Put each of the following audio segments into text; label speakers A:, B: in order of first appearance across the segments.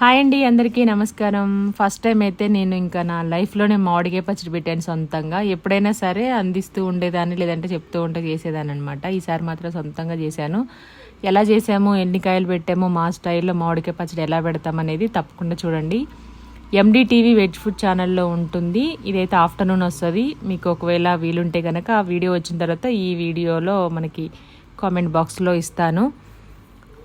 A: Hi అండి అందరికీ నమస్కారం. ఫస్ట్ టైం అయితే నేను ఇంకా నా లైఫ్లోనే మామిడికాయ పచ్చడి పెట్టాను సొంతంగా. ఎప్పుడైనా సరే అందిస్తూ ఉండేదాన్ని లేదంటే చెప్తూ ఉంటే చేసేదాన్ని అనమాట ఈసారి మాత్రం సొంతంగా చేశాను. ఎలా చేసాము ఎన్ని కాయలు పెట్టామో మా స్టైల్లో మామిడికాయ పచ్చడి ఎలా పెడతామనేది తప్పకుండా చూడండి. ఎండి టీవీ వెజ్ ఫుడ్ ఛానల్లో ఉంటుంది. ఇదైతే ఆఫ్టర్నూన్ వస్తుంది. మీకు ఒకవేళ వీలుంటే కనుక ఆ వీడియో వచ్చిన తర్వాత ఈ వీడియోలో మనకి కామెంట్ బాక్స్లో ఇస్తాను.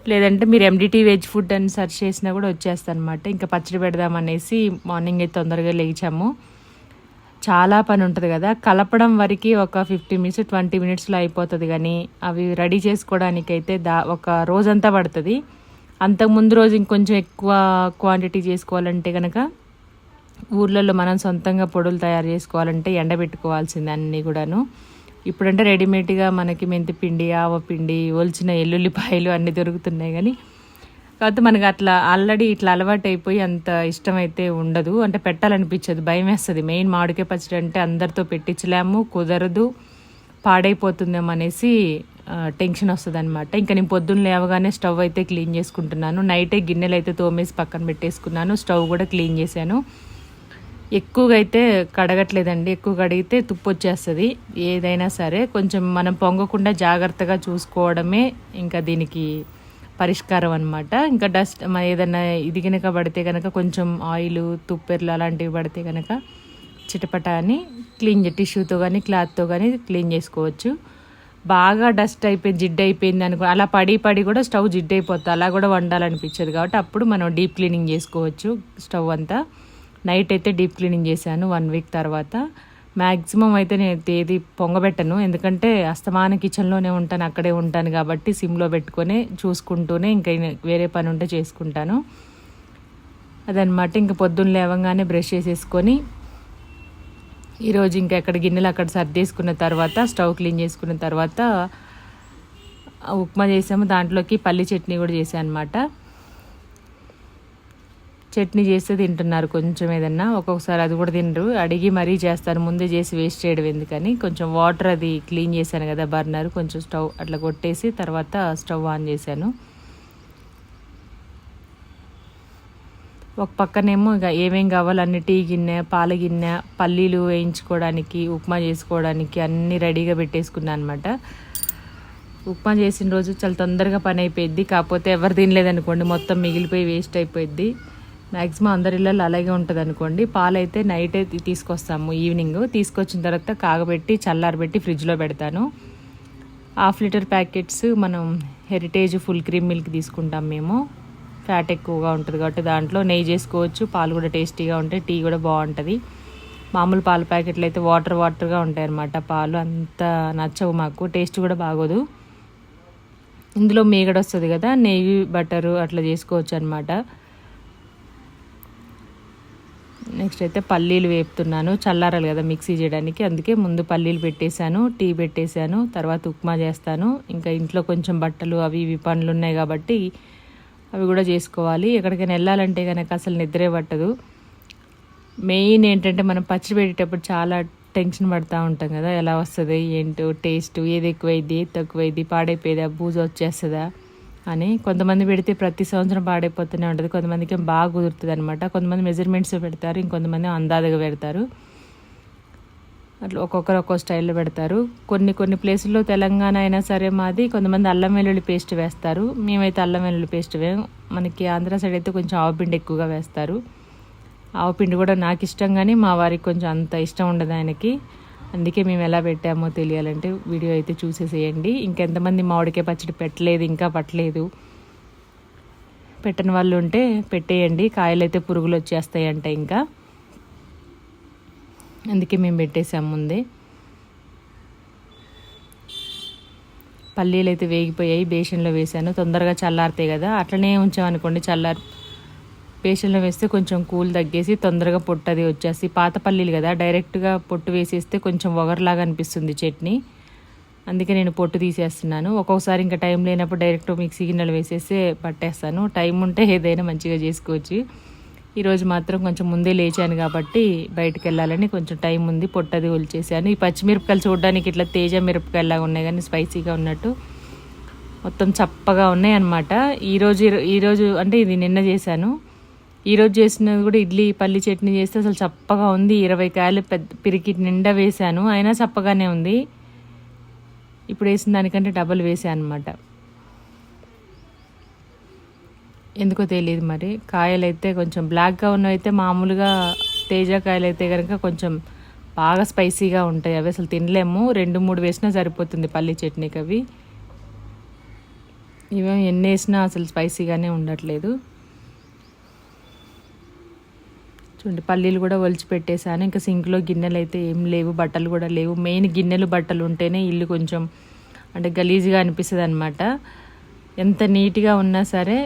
A: లేదంటే మీరు ఎండిటీ వెజ్ ఫుడ్ అని సెర్చ్ చేసినా కూడా వచ్చేస్తాను అనమాట ఇంకా పచ్చడి పెడదాం అనేసి మార్నింగ్ అయితే తొందరగా లేచాము. చాలా పని ఉంటుంది కదా. కలపడం వరకు ఒక ఫిఫ్టీ మినిట్స్ ట్వంటీ మినిట్స్లో అయిపోతుంది కానీ అవి రెడీ చేసుకోవడానికైతే దా ఒక రోజంతా పడుతుంది. అంతకు ముందు రోజు ఇంకొంచెం ఎక్కువ క్వాంటిటీ చేసుకోవాలంటే కనుక ఊర్లలో మనం సొంతంగా పొడులు తయారు చేసుకోవాలంటే ఎండబెట్టుకోవాల్సింది అన్నీ కూడాను. ఇప్పుడంటే రెడీమేడ్గా మనకి మెంతిపిండి ఆవపిండి ఆవ పిండి ఒలిచిన ఎల్లుల్లిపాయలు అన్నీ దొరుకుతున్నాయి కానీ కాకపోతే మనకి అట్లా ఆల్రెడీ ఇట్లా అలవాటు అయిపోయి అంత ఇష్టం అయితే ఉండదు. అంటే పెట్టాలనిపించదు భయం వేస్తుంది మెయిన్ మామిడికాయ పచ్చడి అంటే అందరితో పెట్టించలేము కుదరదు పాడైపోతుందేమో అనేసి టెన్షన్ వస్తుంది అనమాట ఇంకా నేను పొద్దున్న లేవగానే స్టవ్ అయితే క్లీన్ చేసుకుంటున్నాను. నైటే గిన్నెలు అయితే తోమేసి పక్కన పెట్టేసుకున్నాను. స్టవ్ కూడా క్లీన్ చేశాను. ఎక్కువగా అయితే కడగట్లేదండి. ఎక్కువ కడిగితే తుప్పు వచ్చేస్తుంది ఏదైనా సరే కొంచెం మనం పొంగకుండా జాగ్రత్తగా చూసుకోవడమే ఇంకా దీనికి పరిష్కారం అనమాట ఇంకా డస్ట్ ఏదైనా ఇది కనుక పడితే కనుక కొంచెం ఆయిల్ తుప్పెర్లు అలాంటివి పడితే కనుక చిటపట అని క్లీన్ టిష్యూతో కానీ క్లాత్తో కానీ క్లీన్ చేసుకోవచ్చు. బాగా డస్ట్ అయిపోయింది జిడ్ అయిపోయింది అనుకో అలా పడి పడి కూడా స్టవ్ జిడ్ అయిపోతుంది అలా కూడా వండాలనిపించదు కాబట్టి అప్పుడు మనం డీప్ క్లీనింగ్ చేసుకోవచ్చు స్టవ్ అంతా. నైట్ అయితే డీప్ క్లీనింగ్ చేశాను వన్ వీక్ తర్వాత. మ్యాక్సిమం అయితే నేను ఏది పొంగబెట్టను. ఎందుకంటే అస్తమాన కిచెన్లోనే ఉంటాను అక్కడే ఉంటాను కాబట్టి సిమ్లో పెట్టుకొని చూసుకుంటూనే ఇంకా వేరే పని ఉంటే చేసుకుంటాను. అదనమాట ఇంక పొద్దున్న లేవగానే బ్రష్ చేసేసుకొని ఈరోజు ఇంకా ఎక్కడ గిన్నెలు అక్కడ సర్దేసుకున్న తర్వాత స్టవ్ క్లీన్ చేసుకున్న తర్వాత ఉప్మా చేసాము. దాంట్లోకి పల్లి చట్నీ కూడా చేశాను అనమాట చట్నీ చేస్తే తింటున్నారు కొంచెం ఏదన్నా. ఒక్కొక్కసారి అది కూడా తినరు. అడిగి మరీ చేస్తారు. ముందే చేసి వేస్ట్ చేయడం ఎందుకని. కొంచెం వాటర్ అది క్లీన్ చేశాను కదా బర్నర్. కొంచెం స్టవ్ అట్లా కొట్టేసి తర్వాత స్టవ్ ఆన్ చేశాను. ఒక పక్కనేమో ఇక ఏమేం కావాలో అన్ని టీ గిన్నె పాల గిన్నె పల్లీలు వేయించుకోవడానికి ఉప్మా చేసుకోవడానికి అన్నీ రెడీగా పెట్టేసుకున్నాను అనమాట ఉప్మా చేసిన రోజు చాలా తొందరగా పని అయిపోయింది కాకపోతే ఎవరు తినలేదనుకోండి మొత్తం మిగిలిపోయి వేస్ట్ అయిపోయింది మ్యాక్సిమం అందరి ఇళ్ళల్లో అలాగే ఉంటుంది అనుకోండి పాలు అయితే నైట్ తీసుకొస్తాము ఈవినింగ్. తీసుకొచ్చిన తర్వాత కాగబెట్టి చల్లారబెట్టి ఫ్రిడ్జ్లో పెడతాను. హాఫ్ లీటర్ ప్యాకెట్స్ మనం హెరిటేజ్ ఫుల్ క్రీమ్ మిల్క్ తీసుకుంటాం మేము. ఫ్యాట్ ఎక్కువగా ఉంటుంది కాబట్టి దాంట్లో నెయ్యి చేసుకోవచ్చు. పాలు కూడా టేస్టీగా ఉంటాయి. టీ కూడా బాగుంటుంది. మామూలు పాల ప్యాకెట్లు అయితే వాటర్ వాటర్గా ఉంటాయి అన్నమాట పాలు. అంత నచ్చవు మాకు. టేస్ట్ కూడా బాగోదు. ఇందులో మీగడ వస్తుంది కదా నెయ్యి బటరు అట్లా చేసుకోవచ్చు అనమాట నెక్స్ట్ అయితే పల్లీలు వేపుతున్నాను. చల్లారాలి కదా మిక్సీ చేయడానికి. అందుకే ముందు పల్లీలు పెట్టేశాను టీ పెట్టేశాను తర్వాత ఉప్మా చేస్తాను. ఇంకా ఇంట్లో కొంచెం బట్టలు అవి ఇవి పనులు ఉన్నాయి కాబట్టి అవి కూడా చేసుకోవాలి. ఎక్కడికైనా వెళ్ళాలంటే కనుక అసలు నిద్రే పట్టదు. మెయిన్ ఏంటంటే మనం పచ్చడి పెట్టేటప్పుడు చాలా టెన్షన్ పడుతూ ఉంటాం కదా. ఎలా వస్తుంది ఏంటో టేస్ట్ ఏది ఎక్కువైంది ఏది తక్కువైంది పాడైపోయేదా బూజు వచ్చేస్తుందా? అని కొంతమంది పెడితే ప్రతి సంవత్సరం పాడైపోతూనే ఉంటుంది. కొంతమందికి బాగా కుదురుతుంది అనమాట కొంతమంది మెజర్మెంట్స్ పెడతారు ఇంకొంతమంది అందాజగా పెడతారు. అట్లా ఒక్కొక్కరు ఒక్కో స్టైల్లో పెడతారు. కొన్ని కొన్ని ప్లేసుల్లో తెలంగాణ అయినా సరే మాది కొంతమంది అల్లం వెల్లుల్లి పేస్ట్ వేస్తారు. మేమైతే అల్లం వెల్లుల్లి పేస్ట్ వేయం. మనకి ఆంధ్ర సైడ్ అయితే కొంచెం ఆవుపిండి ఎక్కువగా వేస్తారు. ఆవపిండి కూడా నాకు ఇష్టం కానీ మా వారికి కొంచెం అంత ఇష్టం ఉండదు ఆయనకి. అందుకే మేము ఎలా పెట్టామో తెలియాలంటే వీడియో అయితే చూసేసేయండి. ఇంకెంతమంది మామిడికాయ పచ్చడి పెట్టలేదు ఇంకా పట్టలేదు. పెట్టని వాళ్ళు ఉంటే పెట్టేయండి. కాయలు అయితే పురుగులు వచ్చేస్తాయంట ఇంకా. అందుకే మేము పెట్టేసాం ముందే. పల్లీలు అయితే వేగిపోయాయి బేషన్లో వేసాను తొందరగా చల్లారుతాయి కదా. అట్లనే ఉంచామనుకోండి చల్లారి పేషెంట్లో వేస్తే కొంచెం కూల్ తగ్గేసి తొందరగా పొట్టు అది వచ్చేసి పాత పల్లీలు కదా డైరెక్ట్గా పొట్టు వేసేస్తే కొంచెం ఒగరలాగా అనిపిస్తుంది చట్నీ. అందుకే నేను పొట్టు తీసేస్తున్నాను. ఒక్కొక్కసారి ఇంకా టైం లేనప్పుడు డైరెక్ట్ మిక్సీ గిన్నెలు వేసేసి పట్టేస్తాను. టైం ఉంటే ఏదైనా మంచిగా చేసుకోవచ్చు. ఈరోజు మాత్రం కొంచెం ముందే లేచాను కాబట్టి బయటకు వెళ్ళాలని కొంచెం టైం ఉంది పొట్టది ఒలిచేసాను. ఈ పచ్చిమిరపకాయలు చూడడానికి ఇట్లా తేజ మిరపకాయలాగా ఉన్నాయి కానీ స్పైసీగా ఉన్నట్టు మొత్తం చప్పగా ఉన్నాయి అనమాట ఈరోజు ఈరోజు అంటే ఇది నిన్న చేశాను. ఈరోజు చేసినది కూడా ఇడ్లీ పల్లి చట్నీ చేస్తే అసలు చప్పగా ఉంది. ఇరవై కాయలు పెద్ద పిరికి నిండా వేశాను. అయినా చప్పగానే ఉంది. ఇప్పుడు వేసిన దానికంటే డబల్ వేసాను అనమాట ఎందుకో తెలియదు మరి. కాయలు అయితే కొంచెం బ్లాక్గా ఉన్నవైతే మామూలుగా తేజ కాయలు అయితే కనుక కొంచెం బాగా స్పైసీగా ఉంటాయి. అవి అసలు తినలేము. రెండు మూడు వేసినా సరిపోతుంది పల్లి చట్నీకి అవి. ఇవేం ఎన్ని వేసినా అసలు స్పైసీగానే ఉండట్లేదు. చూడండి పల్లీలు కూడా ఒలిచి పెట్టేశాను ఇంకా సింక్లో గిన్నెలు అయితే ఏం లేవు బట్టలు కూడా లేవు. మెయిన్ గిన్నెలు బట్టలు ఉంటేనే ఇల్లు కొంచెం అంటే గలీజ్గా అనిపిస్తుంది అనమాట ఎంత నీట్గా ఉన్నా సరే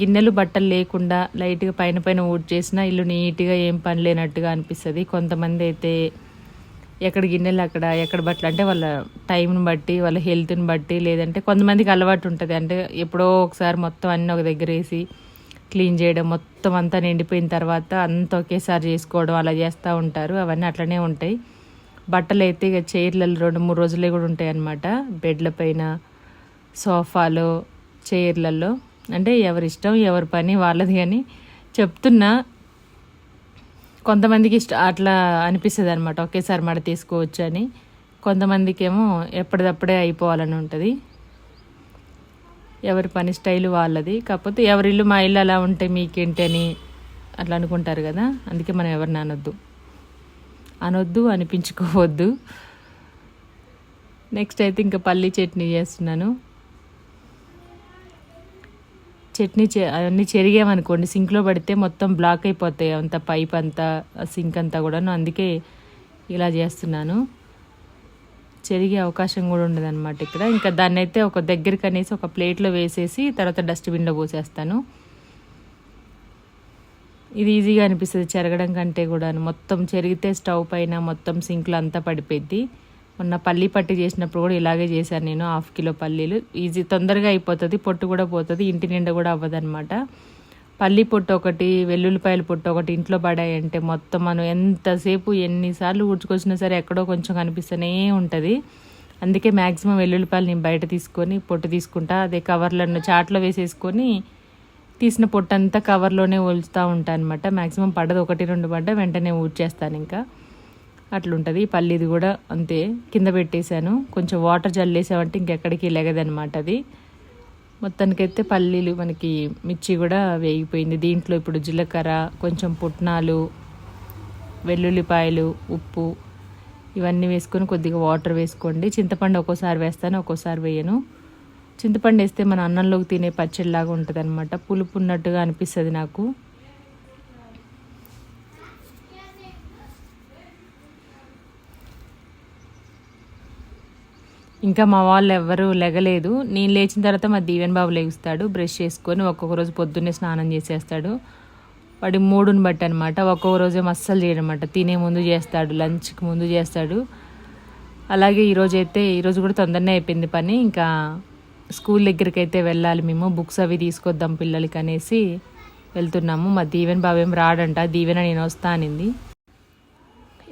A: గిన్నెలు బట్టలు లేకుండా లైట్గా పైన పైన ఊడ్ చేసినా ఇల్లు నీట్గా ఏం పని లేనట్టుగా అనిపిస్తుంది. కొంతమంది అయితే ఎక్కడ గిన్నెలు అక్కడ ఎక్కడ బట్టలు అంటే వాళ్ళ టైంని బట్టి వాళ్ళ హెల్త్ని బట్టి లేదంటే కొంతమందికి అలవాటు ఉంటుంది. అంటే ఎప్పుడో ఒకసారి మొత్తం అన్నీ ఒక దగ్గర వేసి క్లీన్ చేయడం మొత్తం అంతా నిండిపోయిన తర్వాత అంతా ఒకేసారి చేసుకోవడం అలా చేస్తూ ఉంటారు. అవన్నీ అట్లనే ఉంటాయి. బట్టలు అయితే ఇక చైర్లలో రెండు మూడు రోజులే కూడా ఉంటాయి అన్నమాట బెడ్ల పైన సోఫాలో చైర్లలో. అంటే ఎవరి ఇష్టం ఎవరి పని వాళ్ళది కానీ చెప్తున్నా. కొంతమందికి ఇష్ట అట్లా అనిపిస్తుంది అనమాట ఒకేసారి మడ తీసుకోవచ్చు అని. కొంతమందికి ఏమో ఎప్పటిదప్పుడే అయిపోవాలని ఉంటుంది. ఎవరి పని స్టైల్ వాళ్ళది. కాకపోతే ఎవరి ఇల్లు మా ఇల్లు అలా ఉంటే మీకేంటి అని అట్లా అనుకుంటారు కదా. అందుకే మనం ఎవరిని అనొద్దు. అనొద్దు అనిపించుకోవద్దు. నెక్స్ట్ అయితే ఇంకా పల్లి చట్నీ చేస్తున్నాను. చట్నీ చె అవన్నీ చెరిగామనుకోండి సింక్లో పడితే మొత్తం బ్లాక్ అయిపోతాయి. అంత పైప్ అంతా సింక్ అంతా కూడాను. అందుకే ఇలా చేస్తున్నాను. చెరిగే అవకాశం కూడా ఉండదు అనమాట ఇక్కడ. ఇంకా దాన్ని అయితే ఒక దగ్గరికి అనేసి ఒక ప్లేట్లో వేసేసి తర్వాత డస్ట్బిన్లో పోసేస్తాను. ఇది ఈజీగా అనిపిస్తుంది చెరగడం కంటే కూడా మొత్తం చెరిగితే స్టవ్ పైన మొత్తం సింక్లో అంతా పడిపోద్ది. మొన్న పల్లి పట్టి చేసినప్పుడు కూడా ఇలాగే చేశాను నేను హాఫ్ కిలో పల్లీలు. ఈజీ తొందరగా అయిపోతుంది పొట్టు కూడా పోతుంది ఇంటి నిండా కూడా అవ్వదన్నమాట. పల్లి పొట్టు ఒకటి వెల్లుల్లిపాయల పొట్టు ఒకటి ఇంట్లో పడాయంటే మొత్తం మనం ఎంతసేపు ఎన్నిసార్లు ఊడ్చుకొచ్చినా సరే ఎక్కడో కొంచెం కనిపిస్తూనే ఉంటుంది. అందుకే మ్యాక్సిమం వెల్లుల్లిపాయలు నేను బయట తీసుకొని పొట్టు తీసుకుంటా. అదే కవర్లను చాట్లో వేసేసుకొని తీసిన పొట్టు అంతా కవర్లోనే ఒలుస్తూ ఉంటాను అనమాట మ్యాక్సిమం పడ్డది ఒకటి రెండు పడ్డ వెంటనే ఊడ్చేస్తాను ఇంకా. అట్లుంటుంది. పల్లీది కూడా అంతే. కింద పెట్టేశాను. కొంచెం వాటర్ జల్లేసామంటే ఇంకెక్కడికి లెగదనమాట అది. మొత్తానికైతే పల్లీలు మనకి మిర్చి కూడా వేగిపోయింది. దీంట్లో ఇప్పుడు జీలకర్ర కొంచెం పుట్నాలు వెల్లుల్లిపాయలు ఉప్పు ఇవన్నీ వేసుకొని కొద్దిగా వాటర్ వేసుకోండి. చింతపండు ఒక్కోసారి వేస్తాను ఒక్కోసారి వేయను. చింతపండు వేస్తే మన అన్నంలోకి తినే పచ్చడిలాగా ఉంటుంది అనమాట పులుపు ఉన్నట్టుగా అనిపిస్తుంది నాకు. ఇంకా మా వాళ్ళు ఎవ్వరూ లెగలేదు. నేను లేచిన తర్వాత మా దీవెన్ బాబు లేగుస్తాడు. బ్రష్ చేసుకొని ఒక్కొక్క రోజు పొద్దున్నే స్నానం చేసేస్తాడు. వాడి మూడుని బట్టి అనమాట ఒక్కొక్క రోజు మస్సలు అస్సలు చేయడమాట తినే ముందు చేస్తాడు లంచ్కి ముందు చేస్తాడు. అలాగే ఈరోజు అయితే ఈరోజు కూడా తొందరనే అయిపోయింది పని. ఇంకా స్కూల్ దగ్గరికి అయితే వెళ్ళాలి మేము. బుక్స్ అవి తీసుకొద్దాం పిల్లలకి అనేసి వెళ్తున్నాము. మా దీవెన్ బాబు ఏం రాడంట. దీవెన నేను వస్తా అనింది.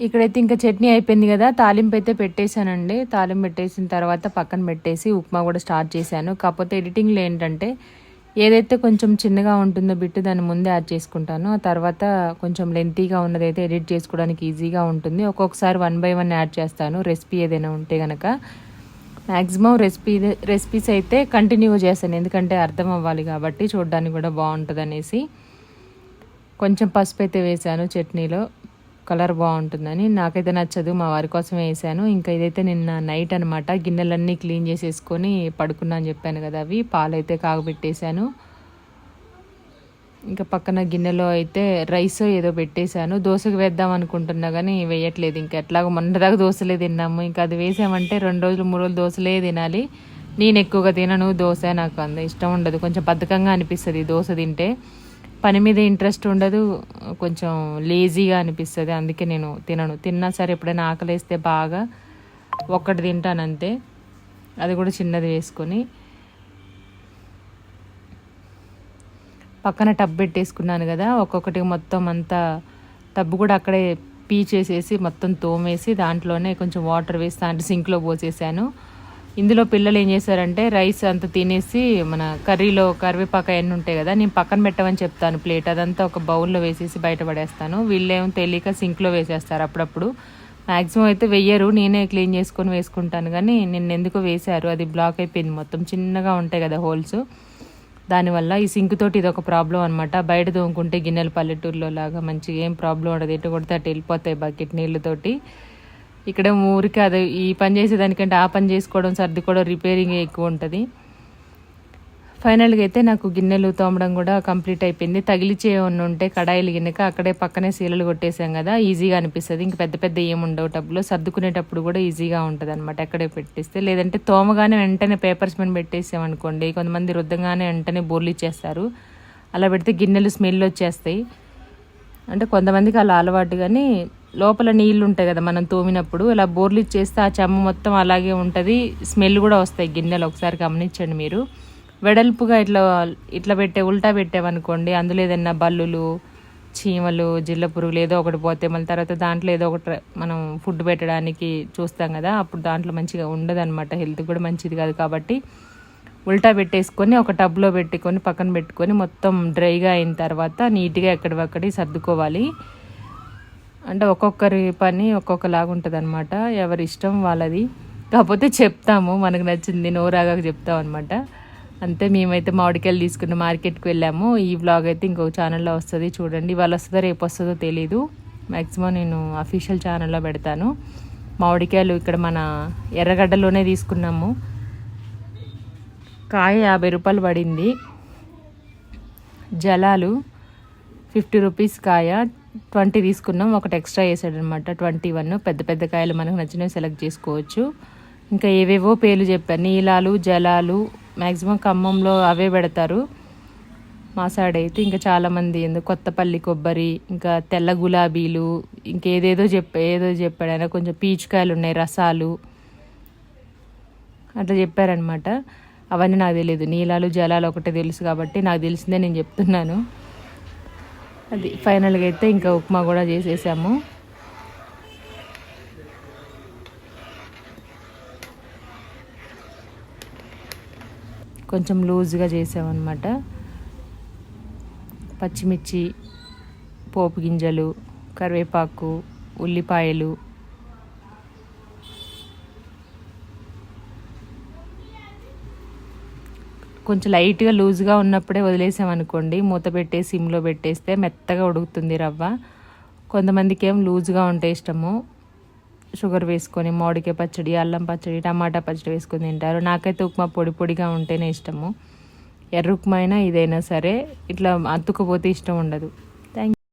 A: ఇక్కడైతే ఇంకా చట్నీ అయిపోయింది కదా తాలింపు అయితే పెట్టేశానండి. తాలింపు పెట్టేసిన తర్వాత పక్కన పెట్టేసి ఉప్మా కూడా స్టార్ట్ చేశాను. కాకపోతే ఎడిటింగ్లో ఏంటంటే ఏదైతే కొంచెం చిన్నగా ఉంటుందో బిట్టు దాన్ని ముందే యాడ్ చేసుకుంటాను. ఆ తర్వాత కొంచెం లెంతీగా ఉన్నదైతే ఎడిట్ చేసుకోవడానికి ఈజీగా ఉంటుంది. ఒక్కొక్కసారి వన్ బై వన్ యాడ్ చేస్తాను. రెసిపీ ఏదైనా ఉంటే కనుక మ్యాక్సిమం రెసిపీ రెసిపీస్ అయితే కంటిన్యూ చేస్తాను. ఎందుకంటే అర్థం అవ్వాలి కాబట్టి చూడడానికి కూడా బాగుంటుంది అనేసి కొంచెం పసుపు అయితే వేసాను చట్నీలో. కలర్ బాగుంటుందని. నాకైతే నచ్చదు మా వారి కోసం వేసాను. ఇంకా ఇదైతే నిన్న నైట్ అనమాట గిన్నెలన్నీ క్లీన్ చేసేసుకొని పడుకున్నా అని చెప్పాను కదా అవి. పాలైతే కాగబెట్టేశాను. ఇంకా పక్కన గిన్నెలో అయితే రైస్ ఏదో పెట్టేశాను. దోశకు వేద్దాం అనుకుంటున్నా కానీ వేయట్లేదు. ఇంకా ఎట్లాగో మొన్నదాకా దోశలే తిన్నాము. ఇంకా అది వేసామంటే రెండు రోజులు మూడు రోజులు దోశలే తినాలి. నేను ఎక్కువగా తినను. దోశ నాకు అంత ఇష్టం ఉండదు. కొంచెం బద్ధకంగా అనిపిస్తుంది దోశ తింటే. పని మీద ఇంట్రెస్ట్ ఉండదు కొంచెం లేజీగా అనిపిస్తుంది. అందుకే నేను తినను. తిన్నా సరే ఎప్పుడైనా ఆకలేస్తే బాగా ఒక్కటి తింటాను అంతే అది కూడా చిన్నది వేసుకొని. పక్కన టబ్ పెట్టేసుకున్నాను కదా ఒక్కొక్కటి మొత్తం అంతా టబ్బు కూడా అక్కడే పీచేసేసి మొత్తం తోమేసి దాంట్లోనే కొంచెం వాటర్ వేసి దాంట్లో సింక్లో పోసేసాను. ఇందులో పిల్లలు ఏం చేశారంటే రైస్ అంత తినేసి మన కర్రీలో కరివేపాకు అవన్నీ ఉంటాయి కదా నేను పక్కన పెట్టమని చెప్తాను ప్లేట్. అదంతా ఒక బౌల్లో వేసేసి బయట పడేస్తాను. వీళ్ళేమో తెలియక సింక్లో వేసేస్తారు అప్పుడప్పుడు. మ్యాక్సిమం అయితే వెయ్యరు. నేనే క్లీన్ చేసుకొని వేసుకుంటాను కానీ నిన్న ఎందుకో వేశారు. అది బ్లాక్ అయిపోయింది మొత్తం. చిన్నగా ఉంటాయి కదా హోల్స్. దానివల్ల ఈ సింక్ తోటి ఇది ఒక ప్రాబ్లం అనమాట బయట తోముకుంటే గిన్నెలు పల్లెటూరులో లాగా మంచిగా ఏం ప్రాబ్లం ఉండదు. ఎటు కొడితే అటు వెళ్ళిపోతాయి బకెట్ నీళ్ళతోటి ఇక్కడ ఊరికి అది ఈ పని చేసేదానికంటే ఆ పని చేసుకోవడం సర్దుకోవడం రిపేరింగ్ ఎక్కువ ఉంటుంది. ఫైనల్గా అయితే నాకు గిన్నెలు తోమడం కూడా కంప్లీట్ అయిపోయింది. తగిలిచే ఉన్న ఉంటే కడాయిలు గిన్నెక అక్కడే పక్కనే సీలలు కొట్టేసాం కదా ఈజీగా అనిపిస్తుంది. ఇంక పెద్ద పెద్ద ఏముండవు టబ్బులో. సర్దుకునేటప్పుడు కూడా ఈజీగా ఉంటుంది అనమాట ఎక్కడే పెట్టేస్తే. లేదంటే తోమగానే వెంటనే పేపర్స్ మీద పెట్టేసామనుకోండి కొంతమంది రుద్దంగానే వెంటనే బోర్లు ఇచ్చేస్తారు. అలా పెడితే గిన్నెలు స్మెల్ వచ్చేస్తాయి. అంటే కొంతమందికి అలా అలవాటు కానీ లోపల నీళ్ళు ఉంటాయి కదా మనం తోమినప్పుడు ఇలా బోర్లు ఇచ్చేస్తే ఆ చెమ్మ మొత్తం అలాగే ఉంటుంది. స్మెల్ కూడా వస్తాయి గిన్నెలు ఒకసారి గమనించండి మీరు. వెడల్పుగా ఇట్లా ఇట్లా పెట్టే ఉల్టా పెట్టామనుకోండి అందులో ఏదైనా బల్లులు చీమలు జిల్ల పురుగులు ఏదో ఒకటి పోతే మళ్ళీ తర్వాత దాంట్లో ఏదో ఒకటి మనం ఫుడ్ పెట్టడానికి చూస్తాం కదా అప్పుడు దాంట్లో మంచిగా ఉండదు అనమాట హెల్త్ కూడా మంచిది కాదు కాబట్టి ఉల్టా పెట్టేసుకొని ఒక టబ్లో పెట్టుకొని పక్కన పెట్టుకొని మొత్తం డ్రైగా అయిన తర్వాత నీట్గా ఎక్కడివక్కడి సర్దుకోవాలి. అంటే ఒక్కొక్కరి పని ఒక్కొక్కలాగా ఉంటుంది అనమాట ఎవరి ఇష్టం వాళ్ళది. కాకపోతే చెప్తాము. మనకు నచ్చింది నోరాగా చెప్తాం అనమాట అంతే మేమైతే మామిడికాయలు తీసుకున్న మార్కెట్కి వెళ్ళాము. ఈ వ్లాగ్ అయితే ఇంకొక ఛానల్లో వస్తుంది. చూడండి. వాళ్ళు వస్తుందో రేపు వస్తుందో తెలీదు. మ్యాక్సిమం నేను అఫీషియల్ ఛానల్లో పెడతాను. మామిడికాయలు ఇక్కడ మన ఎర్రగడ్డలోనే తీసుకున్నాము. కాయ యాభై రూపాయలు పడింది. జలాలు ఫిఫ్టీ రూపీస్ కాయ. ట్వంటీ తీసుకున్నాం ఒకటి ఎక్స్ట్రా వేసాడు అనమాట ట్వంటీ వన్ పెద్ద పెద్ద కాయలు మనకు నచ్చినవి సెలెక్ట్ చేసుకోవచ్చు. ఇంకా ఏవేవో పేర్లు చెప్పారు నీలాలు జలాలు మ్యాక్సిమం ఖమ్మంలో అవే పెడతారు. మా సైడ్ అయితే ఇంకా చాలామంది ఎందుకు కొత్తపల్లి కొబ్బరి ఇంకా తెల్ల గులాబీలు ఇంకేదేదో చెప్ప ఏదో చెప్పాడు ఆయన. కొంచెం పీచుకాయలు ఉన్నాయి రసాలు. అట్లా చెప్పారనమాట. అవన్నీ నాకు తెలియదు నీలాలు జలాలు ఒకటే తెలుసు కాబట్టి నాకు తెలిసిందే నేను చెప్తున్నాను. అది ఫైనల్గా అయితే ఇంకా ఉప్మా కూడా చేసేసాము. కొంచెం లూజ్గా చేసామన్నమాట. పచ్చిమిర్చి పోపు గింజలు కరివేపాకు ఉల్లిపాయలు కొంచెం లైట్గా లూజ్గా ఉన్నప్పుడే వదిలేసామనుకోండి మూత పెట్టేసి సిమ్లో పెట్టేస్తే మెత్తగా ఉడుకుతుంది రవ్వ. కొంతమందికి ఏం లూజ్గా ఉంటే ఇష్టము. షుగర్ వేసుకొని మామిడికాయ పచ్చడి అల్లం పచ్చడి టమాటా పచ్చడి వేసుకొని తింటారు. నాకైతే ఉప్మా పొడి పొడిగా ఉంటేనే ఇష్టము. ఎర్ర ఉప్మా అయినా ఇదైనా సరే ఇట్లా అతుక్కుపోతే ఇష్టం ఉండదు.